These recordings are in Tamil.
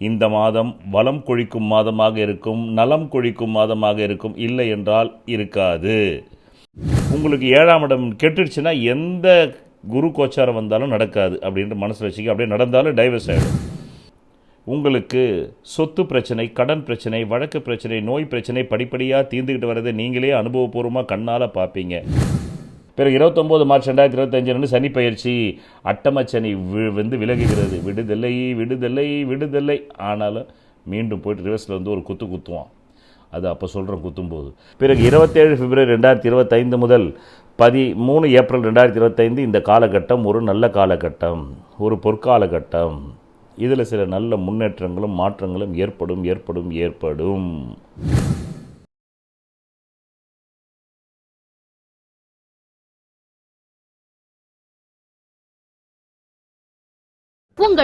இந்த மாதம் வளம் கொழிக்கும் மாதமாக இருக்கும் நலம் கொழிக்கும் மாதமாக இருக்கும் இல்லை என்றால் இருக்காது. உங்களுக்கு ஏழாம் இடம் கெட்டுடுச்சுன்னா எந்த குரு கோச்சாரம் வந்தாலும் நடக்காது அப்படின்ற மனசில் வச்சுக்க அப்படியே நடந்தாலும் டைவர்ஸ் ஆகிடும் உங்களுக்கு சொத்து பிரச்சனை கடன் பிரச்சனை வழக்கு பிரச்சனை நோய் பிரச்சனை படிப்படியாக தீர்ந்துக்கிட்டு வரதை நீங்களே அனுபவபூர்வமாக கண்ணால் பார்ப்பீங்க. பிறகு இருபத்தொம்போது மார்ச் ரெண்டாயிரத்தி இருபத்தஞ்சிலிருந்து சனி பயிற்சி அட்டம சனி வி- வந்து விலகுகிறது. விடுதலை விடுதலை விடுதலை. ஆனாலும் மீண்டும் போயிட்டு ரிவர்ஸில் வந்து ஒரு குத்து குத்துவான். அது அப்போ சொல்கிறோம் குத்தும்போது. பிறகு இருபத்தேழு பிப்ரவரி ரெண்டாயிரத்தி இருபத்தைந்து முதல் பதி மூணு ஏப்ரல் ரெண்டாயிரத்தி இருபத்தைந்து இந்த காலகட்டம் ஒரு நல்ல காலகட்டம் ஒரு பொற்காலகட்டம். இதில் சில நல்ல முன்னேற்றங்களும் மாற்றங்களும் ஏற்படும் ஏற்படும் ஏற்படும்.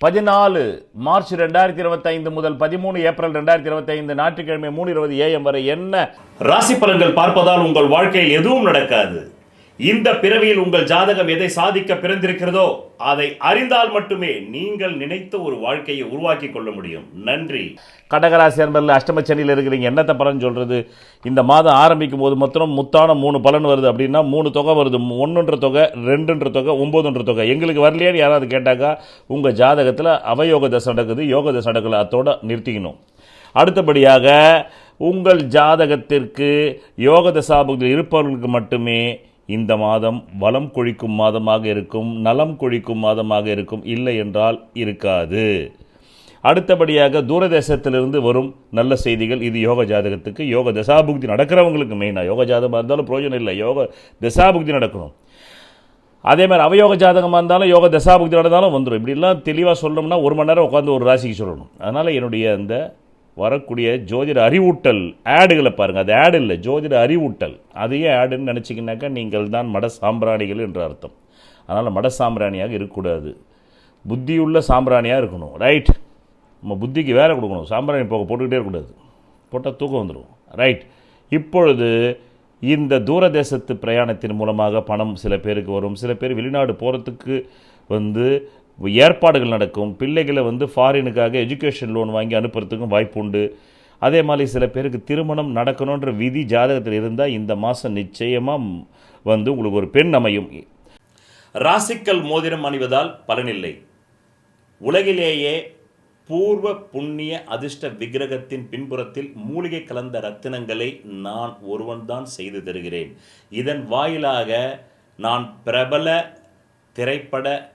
பதினாலு மார்ச் ரெண்டாயிரத்தி இருபத்தைந்து முதல் பதிமூணு ஏப்ரல் ரெண்டாயிரத்தி இருபத்தைந்து ஞாயிற்றுக்கிழமை மூணு இருபது ஏஎம் வரை என்ன ராசி பலன்கள் பார்ப்பதால் உங்கள் வாழ்க்கையில் எதுவும் நடக்காது. இந்த பிறவியில் உங்கள் ஜாதகம் எதை சாதிக்க பிறந்திருக்கிறதோ அதை அறிந்தால் மட்டுமே நீங்கள் நினைத்த ஒரு வாழ்க்கையை உருவாக்கி கொள்ள முடியும். நன்றி. கடகராசி அன்பரில் அஷ்டமச்சனியில் இருக்கிறீங்க. என்னத்தை பலன் சொல்கிறது இந்த மாதம் ஆரம்பிக்கும் போது மொத்தம் முத்தான மூணு பலன் வருது அப்படின்னா மூணு தொகை வருது. ஒன்றுன்ற தொகை ரெண்டுன்ற தொகை ஒம்போதுன்ற தொகை. எங்களுக்கு வரலையான்னு யாராவது கேட்டாக்கா உங்கள் ஜாதகத்தில் அவயோக தசை நடக்குது யோக தசை நடக்கல அதோட நிறுத்திக்கணும். அடுத்தபடியாக உங்கள் ஜாதகத்திற்கு யோக தசாபுகள் இருப்பவர்களுக்கு மட்டுமே இந்த மாதம் வளம் கொழிக்கும் மாதமாக இருக்கும் நலம் கொழிக்கும் மாதமாக இருக்கும் இல்லை என்றால் இருக்காது. அடுத்தபடியாக தூரதேசத்திலிருந்து வரும் நல்ல செய்திகள் இது யோக ஜாதகத்துக்கு. யோக தசாபுக்தி நடக்கிறவங்களுக்கு மெயினாக யோக ஜாதகமாக இருந்தாலும் பிரயோஜனம் இல்லை. யோக தசாபுக்தி நடக்கணும். அதே மாதிரி அவயோக ஜாதகமாக இருந்தாலும் யோக தசாபுக்தி நடந்தாலும் வந்துடும் இப்படிலாம் தெளிவாக சொல்லணும்னா ஒரு மணி நேரம் உட்காந்து ஒரு ராசிக்கு சொல்லணும். அதனால் என்னுடைய அந்த வரக்கூடிய ஜோதிட அறிவூட்டல் ஆடுகளை பாருங்கள் அது ஆடு இல்லை ஜோதிட அறிவூட்டல். அதையே ஆடுன்னு நினச்சிங்கனாக்கா நீங்கள் தான் மட சாம்பிராணிகள் என்று அர்த்தம். அதனால் மட சாம்பிராணியாக இருக்கக்கூடாது. புத்தியுள்ள சாம்பிராணியாக இருக்கணும். ரைட் நம்ம புத்திக்கு வேலை கொடுக்கணும். சாம்பிராணி போக போட்டுக்கிட்டே இருக்கக்கூடாது. போட்டால் தூக்கம் வந்துடும் ரைட் இப்பொழுது இந்த தூரதேசத்து பிரயாணத்தின் மூலமாக பணம் சில பேருக்கு வரும். சில பேர் வெளிநாடு போகிறதுக்கு வந்து ஏற்பாடுகள் நடக்கும். பிள்ளைகளை வந்து ஃபாரினுக்காக எஜுகேஷன் லோன் வாங்கி அனுப்புறதுக்கும் வாய்ப்பு உண்டு அதே மாதிரி சில பேருக்கு திருமணம் நடக்கணுன்ற விதி ஜாதகத்தில் இருந்தால் இந்த மாதம் நிச்சயமாக வந்து உங்களுக்கு ஒரு பெண் அமையும். ராசிக்கல் மோதிரம் அணிவதால் பலனில்லை. உலகிலேயே பூர்வ புண்ணிய அதிர்ஷ்ட விக்கிரகத்தின் பின்புறத்தில் மூலிகை கலந்த ரத்தினங்களை நான் ஒருவன்தான் செய்து தருகிறேன். இதன் வாயிலாக நான் பிரபல திரைப்பட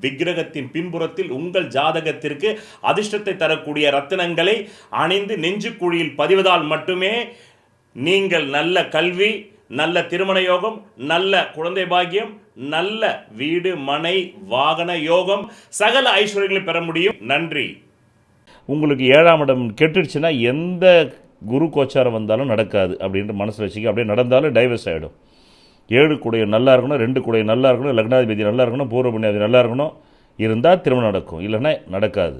விக்கிரகத்தின் பின்புறத்தில் உங்கள் ஜாதகத்திற்கு அதிர்ஷ்டத்தை தரக்கூடிய ரத்தினங்களை அணிந்து நெஞ்சுக்குழியில் பதிவதால் மட்டுமே நீங்கள் நல்ல கல்வி நல்ல திருமண யோகம் நல்ல குழந்தை பாக்கியம் நல்ல வீடு மனை வாகன யோகம் சகல ஐஸ்வர்யங்களை பெற முடியும். நன்றி. உங்களுக்கு ஏழாம் இடம் கெட்டுடுச்சுன்னா எந்த குரு கோச்சாரம் வந்தாலும் நடக்காது அப்படின்ற மனசில் வச்சுக்க அப்படியே நடந்தாலும் டைவர்ஸ் ஆகிடும் ஏழு கூடைய நல்லா இருக்கணும் ரெண்டு கூடைய நல்லா இருக்கணும் லக்னாதிபதி நல்லா இருக்கணும் பூர்வ புண்ணியாதி நல்லா இருக்கணும். இருந்தால் திருமணம் நடக்கும் இல்லைன்னா நடக்காது.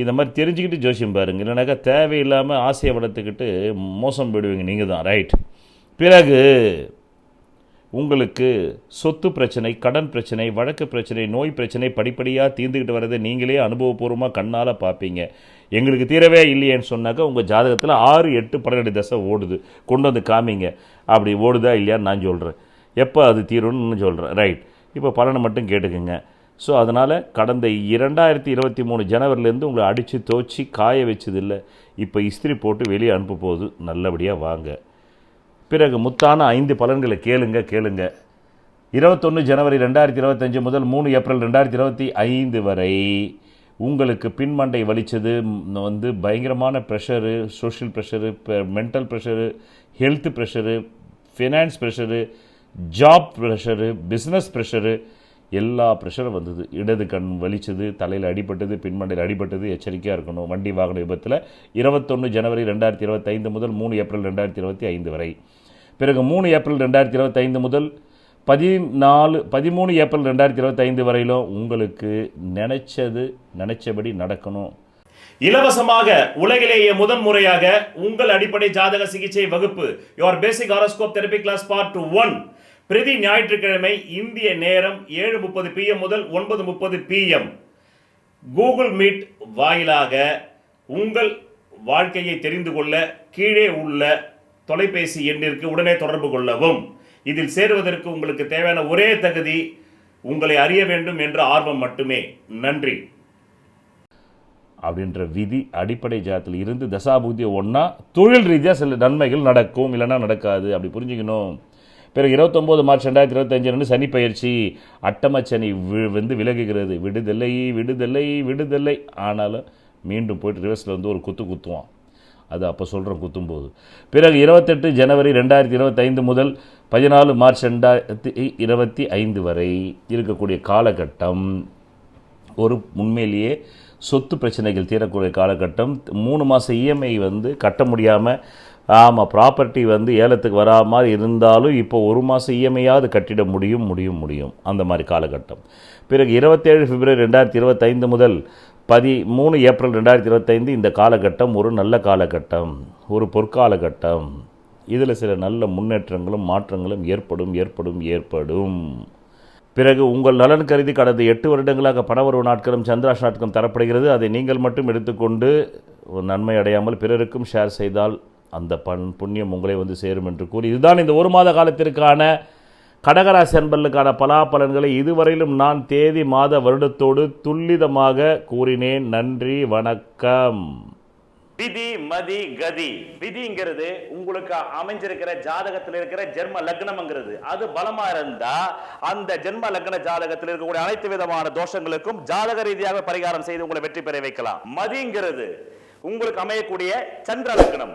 இதை மாதிரி தெரிஞ்சுக்கிட்டு ஜோசியம் பாருங்க. இல்லைனாக்கா தேவையில்லாமல் ஆசையை வளர்த்துக்கிட்டு மோசம் போயிடுவீங்க நீங்கள் தான். ரைட் பிறகு உங்களுக்கு சொத்து பிரச்சனை கடன் பிரச்சனை வழக்கு பிரச்சனை நோய் பிரச்சனை படிப்படியாக தீர்ந்துக்கிட்டு வரதை நீங்களே அனுபவபூர்வமாக கண்ணால் பார்ப்பீங்க. எங்களுக்கு தீரவே இல்லையேன்னு சொன்னாக்கா உங்கள் ஜாதகத்தில் ஆறு எட்டு பன்னெண்டு தசை ஓடுது. கொண்டு வந்து காமிங்க. அப்படி ஓடுதா இல்லையான்னு நான் சொல்கிறேன் எப்போ அது தீரும்னு சொல்கிறேன் ரைட் இப்போ பலனை மட்டும் கேட்டுக்கோங்க. ஸோ அதனால் கடந்த இரண்டாயிரத்தி இருபத்தி மூணு ஜனவரிலேருந்து உங்களை அடித்து தோச்சி காய வச்சதில்லை. இப்போ இஸ்திரி போட்டு வெளியே அனுப்ப போகுது. நல்லபடியாக வாங்க. பிறகு முத்தான ஐந்து பலன்களை கேளுங்க கேளுங்க. இருபத்தொன்று ஜனவரி ரெண்டாயிரத்தி இருபத்தஞ்சு முதல் மூணு ஏப்ரல் ரெண்டாயிரத்தி இருபத்தி ஐந்து வரை உங்களுக்கு பின்மண்டை வலித்தது வந்து பயங்கரமான pressure social pressure mental pressure health pressure finance pressure job pressure business pressure எல்லா ப்ரெஷரும் வந்தது. இடது கண் வலிச்சது தலையில் அடிபட்டது பின்மண்டையில் அடிபட்டது எச்சரிக்கையாக இருக்கணும். வண்டி வாகன விபத்தில் இருபத்தொன்று ஜனவரி ரெண்டாயிரத்தி இருபத்தைந்து முதல் மூணு ஏப்ரல் ரெண்டாயிரத்தி இருபத்தி ஐந்து வரை. பிறகு மூணு ஏப்ரல் ரெண்டாயிரத்தி இருபத்தைந்து முதல் பதினாலு பதிமூணு ஏப்ரல் ரெண்டாயிரத்தி இருபத்தைந்து வரையிலும் உங்களுக்கு நினைச்சது நினைச்சபடி நடக்கணும். இலவசமாக உலகிலேயே முதன் முறையாக உங்கள் அடிப்படை ஜாதக சிகிச்சை வகுப்பு your basic horoscope therapy class part one பிரதி ஞாயிற்றுக்கிழமை இந்திய நேரம் ஏழு முப்பது பிஎம் முதல் ஒன்பது முப்பது பிஎம் கூகுள் மீட் வாயிலாக உங்கள் வாழ்க்கையை தெரிந்து கொள்ள கீழே உள்ள தொலைபேசி எண்ணிற்கு உடனே தொடர்பு கொள்ளவும். இதில் சேருவதற்கு உங்களுக்கு தேவையான ஒரே தகுதி உங்களை அறிய வேண்டும் என்ற ஆர்வம் மட்டுமே. நன்றி. அப்படின்ற விதி அடிப்படை ஜாதத்தில் இருந்து தசாபூதி ஒன்றா தொழில் ரீதியாக சில நன்மைகள் நடக்கும் இல்லைன்னா நடக்காது. அப்படி புரிஞ்சுக்கணும். பிறகு இருபத்தொம்போது மார்ச் ரெண்டாயிரத்தி இருபத்தஞ்சு ரெண்டு சனி பயிற்சி. அட்டமச்சனி வி- வந்து விலகுகிறது. விடுதலை விடுதலை விடுதலை. ஆனாலும் மீண்டும் போயிட்டு ரிவர்ஸில் வந்து ஒரு குத்து குத்துவான். அது அப்போ சொல்கிறோம் குத்தும்போது. பிறகு இருபத்தெட்டு ஜனவரி ரெண்டாயிரத்தி இருபத்தைந்து முதல் பதினாலு மார்ச் ரெண்டாயிரத்தி இருபத்தி ஐந்து வரை இருக்கக்கூடிய காலகட்டம் ஒரு உண்மையிலேயே சொத்து பிரச்சனைகள் தீரக்கூடிய காலகட்டம். மூணு மாதம் இஎம்ஐ வந்து கட்ட முடியாமல் ஆமாம் ப்ராப்பர்ட்டி வந்து ஏலத்துக்கு வரா மாதிரி இருந்தாலும் இப்போ ஒரு மாதம் இஎம்ஐயாவது கட்டிட முடியும் முடியும் முடியும். அந்த மாதிரி காலகட்டம். பிறகு இருபத்தேழு பிப்ரவரி ரெண்டாயிரத்தி இருபத்தைந்து முதல் பதி மூணு ஏப்ரல் ரெண்டாயிரத்தி இருபத்தைந்து இந்த காலகட்டம் ஒரு நல்ல காலகட்டம் ஒரு பொற்காலகட்டம். இதில் சில நல்ல முன்னேற்றங்களும் மாற்றங்களும் ஏற்படும் ஏற்படும் ஏற்படும். பிறகு உங்கள் நலன் கருதி கடந்த எட்டு வருடங்களாக பணவரவு நாட்களும் சந்திராஷ் நாட்களும் தரப்படுகிறது. அதை நீங்கள் மட்டும் எடுத்துக்கொண்டு ஒரு நன்மை அடையாமல் பிறருக்கும் ஷேர் செய்தால் அந்த பண் புண்ணியம் உங்களை வந்து சேரும் என்று கூறி இதுதான் இந்த ஒரு மாத காலத்திற்கான கடகராசி அன்பர்களுக்கான பலாபலன்களை இதுவரையிலும் நான் தேதி மாத வருடத்தோடு துல்லிதமாக கூறினேன். நன்றி வணக்கம். விதி மதி கதி. விதிங்கிறது உங்களுக்கு அமைஞ்சிருக்கிற ஜாதகத்தில் இருக்கிற ஜென்ம லக்னம்ங்கிறது. அது பலமா இருந்தா அந்த ஜென்ம லக்ன ஜாதகத்தில் இருக்கக்கூடிய அனைத்து விதமான தோஷங்களுக்கும் ஜாதக ரீதியாக பரிகாரம் செய்து உங்களை வெற்றி பெற வைக்கலாம். மதிங்கிறது உங்களுக்கு அமையக்கூடிய சந்திர லக்னம்.